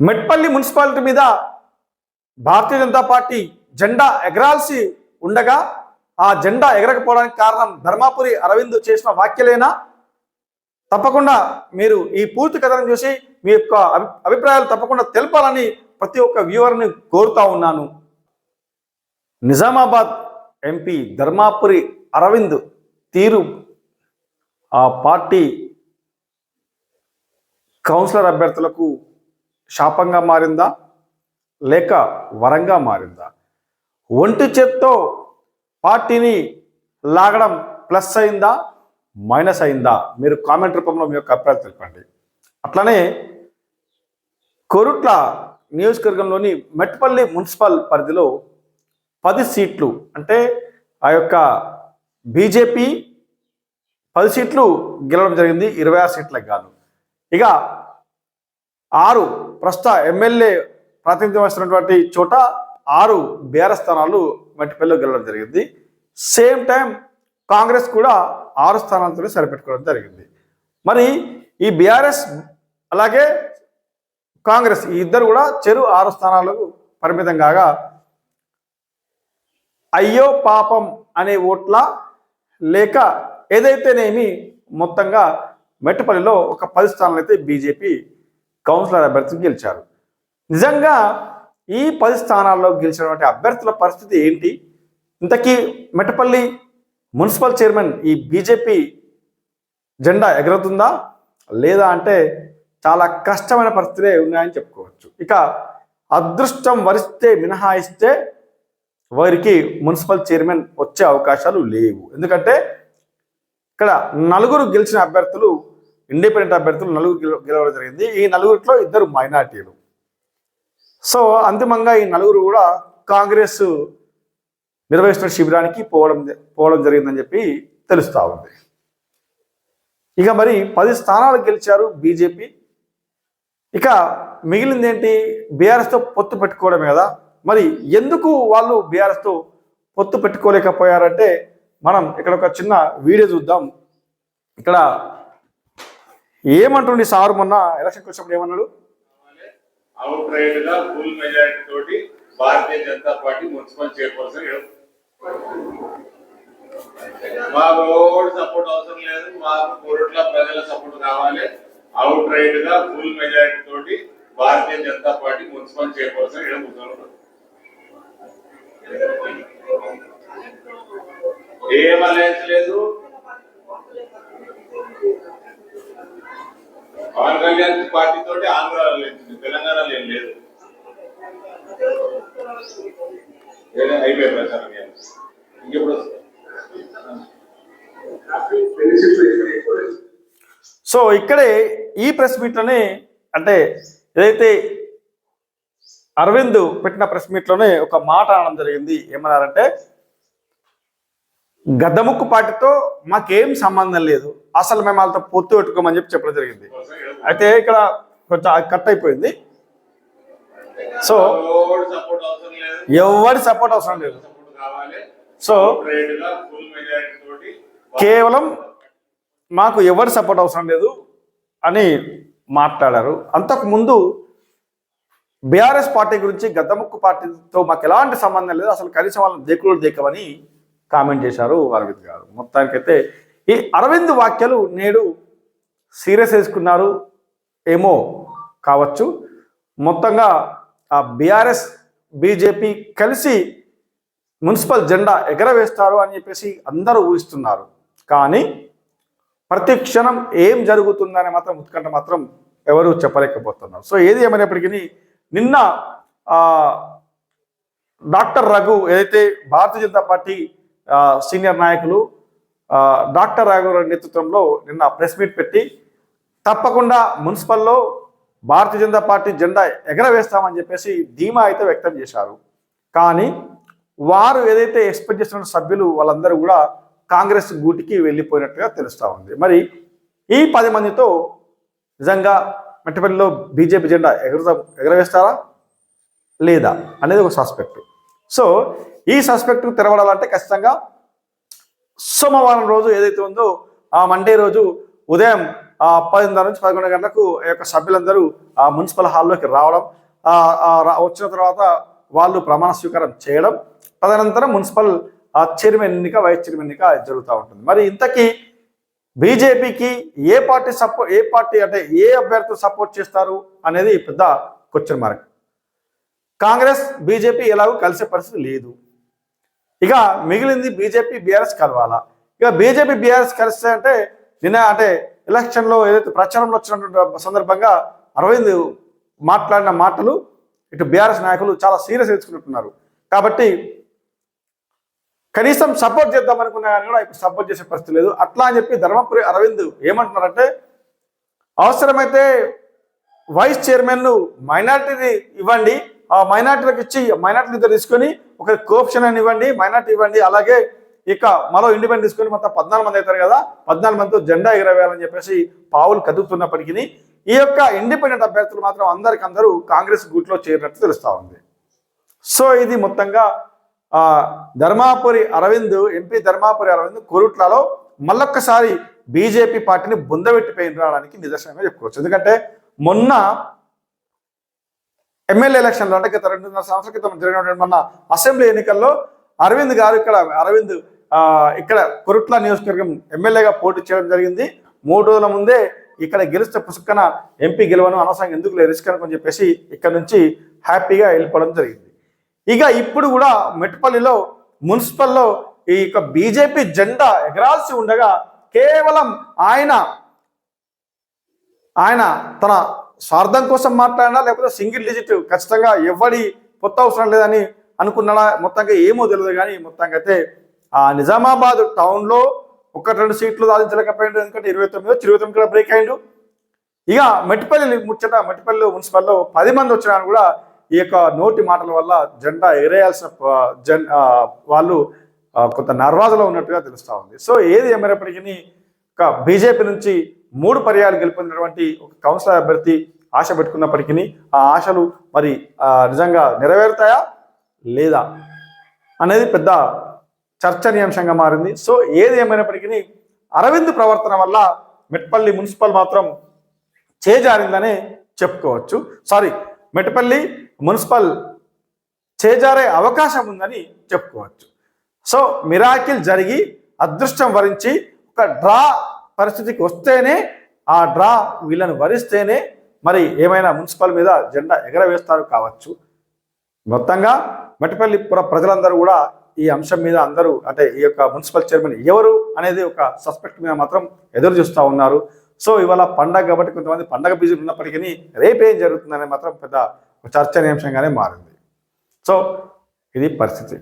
Metpally municipality మీద భారతీయ Janata party జెండా ఎగరాల్సి ఉండగా ఆ జెండా ఎగరకపోవడానికి కారణం ధర్మాపురి అరవింద్ చేసిన వ్యాఖ్యలేనా? తప్పకుండా మీరు ఈ పూర్తి కథను చూసి మీ యొక్క అభి- అభిప్రాయాలు తప్పకుండా తెలపాలని ప్రతి ఒక్క వ్యూవర్ని కోరుతా ఉన్నాను. నిజామాబాద్ ఎంపీ ధర్మాపురి అరవింద్ తీరు ఆ పార్టీ కౌన్సిలర్ అభ్యర్థులకు శాపంగా మారిందా? లేక వరంగా మారిందా? ఒంటి చేత్తో పార్టీని లాగడం ప్లస్ అయిందా? మైనస్ అయిందా? మీరు కామెంట్ రూపంలో మీ యొక్క అభిప్రాయాలు తెలపండి. అట్లనే కొరుట్ల నియోజకవర్గంలోని మెట్పల్లి మున్సిపల్ పరిధిలో పది సీట్లు అంటే ఆ యొక్క బీజేపీ పది సీట్లు గెలవడం జరిగింది ఇరవై ఆరు సీట్లకు కాదు. ఇక ఆరు ప్రస్తుత ఎమ్మెల్యే ప్రాతినిధ్యం వచ్చినటువంటి చోట ఆరు బీఆర్ఎస్ స్థానాలు మట్టిపల్లిలో గెలవడం జరిగింది. సేమ్ టైం కాంగ్రెస్ కూడా ఆరు స్థానాలతోనే సరిపెట్టుకోవడం జరిగింది. మరి ఈ బీఆర్ఎస్ అలాగే కాంగ్రెస్ ఈ ఇద్దరు కూడా చెరు ఆరు స్థానాలకు పరిమితం కాగా అయ్యో పాపం అనే ఓట్ల లేక ఏదైతేనేమి మొత్తంగా మెట్టుపల్లిలో ఒక పది స్థానాలు అయితే బీజేపీ కౌన్సిలర్ అభ్యర్థులు గెలిచారు. నిజంగా ఈ పది స్థానాల్లో గెలిచినటువంటి అభ్యర్థుల పరిస్థితి ఏంటి? ఇంతకీ మెట్టపల్లి మున్సిపల్ చైర్మన్ ఈ బీజేపీ జెండా ఎగరుతుందా? లేదా అంటే చాలా కష్టమైన పరిస్థితులే ఉన్నాయని చెప్పుకోవచ్చు. ఇక అదృష్టం వరిస్తే మినహాయిస్తే వారికి మున్సిపల్ చైర్మన్ వచ్చే అవకాశాలు లేవు. ఎందుకంటే ఇక్కడ నలుగురు గెలిచిన అభ్యర్థులు ఇండిపెండెంట్ అభ్యర్థులు నలుగురు గెలవడం జరిగింది. ఈ నలుగురిలో ఇద్దరు మైనార్టీలు. సో అంతిమంగా ఈ నలుగురు కూడా కాంగ్రెస్ నిర్వహిస్తున్న శిబిరానికి పోవడం పోవడం జరిగిందని చెప్పి తెలుస్తూ ఉంది. ఇక మరి పది స్థానాలు గెలిచారు బీజేపీ. ఇక మిగిలింది ఏంటి బీఆర్ఎస్తో పొత్తు పెట్టుకోవడమే కదా. మరి ఎందుకు వాళ్ళు బీఆర్ఎస్తో పొత్తు పెట్టుకోలేకపోయారంటే మనం ఇక్కడ ఒక చిన్న వీడియో చూద్దాం. ఇక్కడ ఏమంటుండి సారు మొన్న ఎలక్షన్కి వచ్చినప్పుడు ఏమన్నాడు? అవుట్ రైట్గా ఫుల్ మెజారిటీ తోటి Bharatiya Janata Party municipal chairperson మాకు ఎవరు సపోర్ట్ అవసరం లేదు మాకు కోరట్ల ప్రజల సపోర్ట్ కావాలి. అవుట్ రైట్గా ఫుల్ మెజారిటీ తోటి Bharatiya Janata Party municipal chairperson ఇక్కడ కూర్చోన్నారు ఏం అలయన్స్ లేదు. పవన్ కళ్యాణ్ పార్టీ తోటి ఆంధ్రాలో లేదు తెలంగాణలో ఏం లేదు. ఏదో అయిపోయి ప్రచారం ఇంకెప్పుడు సో ఇక్కడే ఈ ప్రెస్ మీట్లోనే అంటే ఏదైతే అరవింద్ పెట్టిన ప్రెస్ మీట్లోనే ఒక మాట అనడం జరిగింది. ఏమన్నారంటే గద్దముక్కు పార్టీతో మాకేం సంబంధం లేదు. అసలు మేము వాళ్ళతో పొత్తు పెట్టుకోమని చెప్పి చెప్పడం జరిగింది. అయితే ఇక్కడ కొంచెం కట్ అయిపోయింది. సో సపోర్ట్ అవసరం లేదు ఎవరి సపోర్ట్ అవసరం లేదు. సో కేవలం మాకు ఎవరి సపోర్ట్ అవసరం లేదు అని మాట్లాడారు. అంతకుముందు బీఆర్ఎస్ పార్టీ గురించి గద్దముక్కు పార్టీతో మాకు ఎలాంటి సంబంధం లేదు అసలు కనీసం వాళ్ళని దేకులు దేకమని కామెంట్ చేశారు అరవింద్ గారు. మొత్తానికైతే ఈ అరవింద్ వాక్యాలు నేడు సీరియస్ వేసుకున్నారు ఏమో కావచ్చు. మొత్తంగా ఆ బీఆర్ఎస్ బీజేపీ కలిసి మున్సిపల్ జెండా ఎగరవేస్తారు అని చెప్పేసి అందరూ ఊహిస్తున్నారు. కానీ ప్రతి క్షణం ఏం జరుగుతుందని మాత్రం ఉత్కంఠ మాత్రం ఎవరు చెప్పలేకపోతున్నారు. సో ఏది ఏమైనప్పటికీ నిన్న డాక్టర్ రఘు ఏదైతే భారతీయ జనతా పార్టీ సీనియర్ నాయకులు డాక్టర్ రాఘవరావు నేతృత్వంలో నిన్న ప్రెస్ మీట్ పెట్టి తప్పకుండా మున్సిపల్లో భారతీయ జనతా పార్టీ జెండా ఎగరవేస్తామని చెప్పేసి ధీమా అయితే వ్యక్తం చేశారు. కానీ వారు ఏదైతే ఎక్స్పెక్ట్ చేస్తున్న సభ్యులు వాళ్ళందరూ కూడా కాంగ్రెస్ గూటికి వెళ్ళిపోయినట్టుగా తెలుస్తూ ఉంది. మరి ఈ పది మందితో నిజంగా మెట్టపల్లిలో బీజేపీ జెండా ఎగురుతా ఎగరవేస్తారా? లేదా? అనేది ఒక సస్పెక్ట్. సో ఈ సస్పెక్ట్కు తెరవడాలంటే ఖచ్చితంగా సోమవారం రోజు ఏదైతే ఉందో ఆ మండే రోజు ఉదయం ఆ పదిన్నర నుంచి పదకొండు గంటలకు ఈ యొక్క సభ్యులందరూ ఆ మున్సిపల్ హాల్లోకి రావడం వచ్చిన తర్వాత వాళ్ళు ప్రమాణ స్వీకారం చేయడం తదనంతరం మున్సిపల్ ఆ, చైర్మన్ ఎన్నిక వైస్ చైర్మన్ ఎన్నిక జరుగుతూ ఉంటుంది. మరి ఇంతకీ బీజేపీకి ఏ పార్టీ సపోర్ట్ ఏ పార్టీ అంటే ఏ అభ్యర్థులు సపోర్ట్ చేస్తారు అనేది పెద్ద క్వశ్చన్ మార్క్ కాంగ్రెస్ బీజేపీ ఎలాగో కలిసే పరిస్థితి లేదు. ఇక మిగిలింది బీజేపీ బీఆర్ఎస్ కలవాలా? ఇక బీజేపీ బీఆర్ఎస్ కలిస్తే అంటే నిన్న అంటే ఎలక్షన్లో ఏదైతే ప్రచారంలో వచ్చినటువంటి సందర్భంగా అరవింద్ మాట్లాడిన మాటలు ఇటు బీఆర్ఎస్ నాయకులు చాలా సీరియస్ తీసుకుంటున్నారు కాబట్టి కనీసం సపోర్ట్ చేద్దాం అనుకున్నా కానీ కూడా ఇప్పుడు సపోర్ట్ చేసే పరిస్థితి లేదు. అట్లా అని చెప్పి ధర్మపురి అరవింద్ ఏమంటున్నారంటే అవసరమైతే వైస్ చైర్మన్లు మైనార్టీని ఇవ్వండి. మైనార్టీలకు ఇచ్చి మైనార్టీలు ఇద్దరు తీసుకొని ఒక కోప్షన్ అని ఇవ్వండి మైనార్టీ ఇవ్వండి అలాగే ఇక మరో ఇండిపెండెంట్ తీసుకొని మొత్తం పద్నాలుగు మంది అవుతారు కదా పద్నాలుగు మందితో జెండా ఎగరవేయాలని చెప్పేసి పావులు కదుపుతున్నప్పటికీ ఈ యొక్క ఇండిపెండెంట్ అభ్యర్థులు మాత్రం అందరికి అందరూ కాంగ్రెస్ గూట్లో చేరినట్టు తెలుస్తూ ఉంది. సో ఇది మొత్తంగా ధర్మాపురి అరవింద్ ఎంపీ ధర్మాపురి అరవింద్ కొరుట్లలో మళ్ళొక్కసారి బీజేపీ పార్టీని బుందబెట్టిపోయిన రావడానికి నిదర్శనంగా చెప్పుకోవచ్చు. ఎందుకంటే మొన్న ఎమ్మెల్యే ఎలక్షన్లో అంటే గత రెండున్నర సంవత్సరాల క్రితం జరిగినటువంటి మొన్న అసెంబ్లీ ఎన్నికల్లో అరవింద్ గారు ఇక్కడ అరవింద్ ఇక్కడ కొరుట్ల నియోజకవర్గం ఎమ్మెల్యేగా పోటీ చేయడం జరిగింది. మూడు రోజుల ముందే ఇక్కడ గెలిస్తే పుసుక్కన ఎంపీ గెలవను అనవసరంగా ఎందుకు రిస్క్ అనుకుని చెప్పేసి ఇక్కడ నుంచి హ్యాపీగా వెళ్ళిపోవడం జరిగింది. ఇక ఇప్పుడు కూడా మెట్పల్లిలో మున్సిపల్లో ఈ యొక్క బీజేపీ జెండా ఎగరాల్సి ఉండగా కేవలం ఆయన ఆయన తన స్వార్థం కోసం మాట్లాడినా లేకపోతే సింగిల్ డిజిట్ ఖచ్చితంగా ఎవడి కొత్త అవసరం లేదని అనుకున్నాడా? మొత్తంగా ఏమో తెలియదు కానీ మొత్తంగా అయితే ఆ నిజామాబాద్ టౌన్లో ఒక రెండు సీట్లు సాధించలేకపోయాడు. ఎందుకంటే ఇరవై తొమ్మిదో వచ్చి ఇరవై తొమ్మిది బ్రేక్ అయ్యాడు ఇక మెట్టిపల్లి ముచ్చట మెట్టిపల్లి మున్సిపల్లో పది మంది వచ్చినా కూడా ఈ యొక్క నోటి మాటల వల్ల జెండా ఎగరేయాల్సిన జన్ వాళ్ళు కొంత నర్వాజలో ఉన్నట్టుగా తెలుస్తూ ఉంది. సో ఏది ఏమైనప్పటికీ ఒక బీజేపీ నుంచి మూడు పర్యాలు గెలుపొందినటువంటి ఒక కౌన్సిలర్ అభ్యర్థి ఆశ పెట్టుకున్నప్పటికీ ఆ ఆశలు మరి నిజంగా నెరవేరుతాయా లేదా అనేది పెద్ద చర్చనీయాంశంగా మారింది. సో ఏది ఏమైనప్పటికీ అరవింద్ ప్రవర్తన వల్ల మెట్పల్లి మున్సిపల్ మాత్రం చేజారిందనే చెప్పుకోవచ్చు. సారీ మెట్పల్లి మున్సిపల్ చేజారే అవకాశం ఉందని చెప్పుకోవచ్చు. సో మిరాకిల్ జరిగి అదృష్టం వరించి ఒక డ్రా పరిస్థితికి వస్తేనే ఆ డ్రా వీళ్ళని వరిస్తేనే మరి ఏమైనా మున్సిపల్ మీద జెండా ఎగరవేస్తారు కావచ్చు. మొత్తంగా మెట్టపల్లి పుర ప్రజలందరూ కూడా ఈ అంశం మీద అందరూ అంటే ఈ యొక్క మున్సిపల్ చైర్మన్ ఎవరు అనేది ఒక సస్పెక్ట్ మీద మాత్రం ఎదురు చూస్తూ ఉన్నారు. సో ఇవాళ పండగ కాబట్టి కొంతమంది పండగ బిజీ ఉన్నప్పటికీ రేపేం జరుగుతుందనే మాత్రం పెద్ద చర్చనీయాంశంగానే మారింది. సో ఇది పరిస్థితి.